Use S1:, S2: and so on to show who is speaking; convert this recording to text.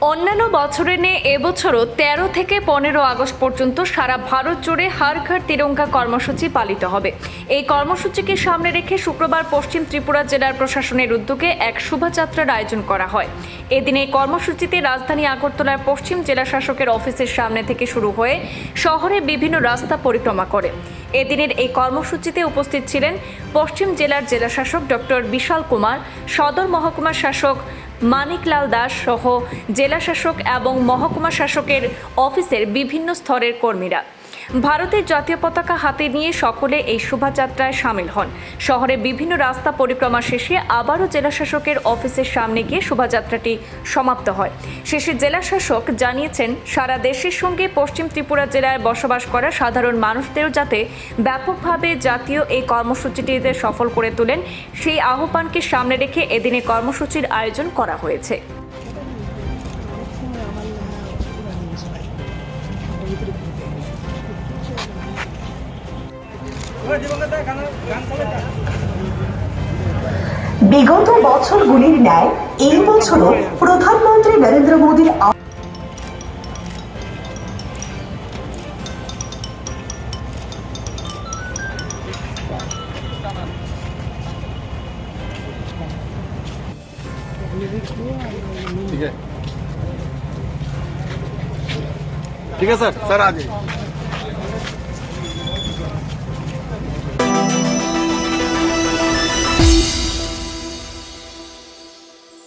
S1: অন্যান্য বছরে নিয়ে এবছরও তেরো থেকে পনেরো আগস্ট পর্যন্ত সারা ভারত জুড়ে হার ঘর তিরঙ্গা কর্মসূচি পালিত হবে। এই কর্মসূচিকে সামনে রেখে শুক্রবার পশ্চিম ত্রিপুরা জেলার প্রশাসনের উদ্যোগে এক শোভাযাত্রার আয়োজন করা হয়। এদিন এই কর্মসূচিতে রাজধানী আগরতলার পশ্চিম জেলা শাসকের অফিসের সামনে থেকে শুরু হয়ে শহরে বিভিন্ন রাস্তা পরিক্রমা করে। এদিনের এই কর্মসূচিতে উপস্থিত ছিলেন পশ্চিম জেলার জেলাশাসক ডক্টর বিশাল কুমার, সদর মহকুমার শাসক মানিকলাল দাস সহ জেলা শাসক এবং মহকুমা শাসকের অফিসের বিভিন্ন স্তরের কর্মীরা। ভারতের জাতীয় পতাকা হাতে নিয়ে সকলে এই শোভাযাত্রায় সামিল হন। শহরে বিভিন্ন রাস্তা পরিক্রমা শেষে আবারও জেলাশাসকের অফিসের সামনে গিয়ে শোভাযাত্রাটি সমাপ্ত হয়। শেষে জেলাশাসক জানিয়েছেন, সারা দেশের সঙ্গে পশ্চিম ত্রিপুরা জেলায় বসবাস করা সাধারণ মানুষদেরও যাতে ব্যাপকভাবে জাতীয় এই কর্মসূচিটিতে সফল করে তোলেন, সেই আহ্বানকে সামনে রেখে এদিনে কর্মসূচির আয়োজন করা হয়েছে।
S2: বিগত বছরগুলির ন্যায় এই বছরও প্রধানমন্ত্রী নরেন্দ্র মোদীর আ-
S3: ठीक है ठीक है सर सर आ जाइए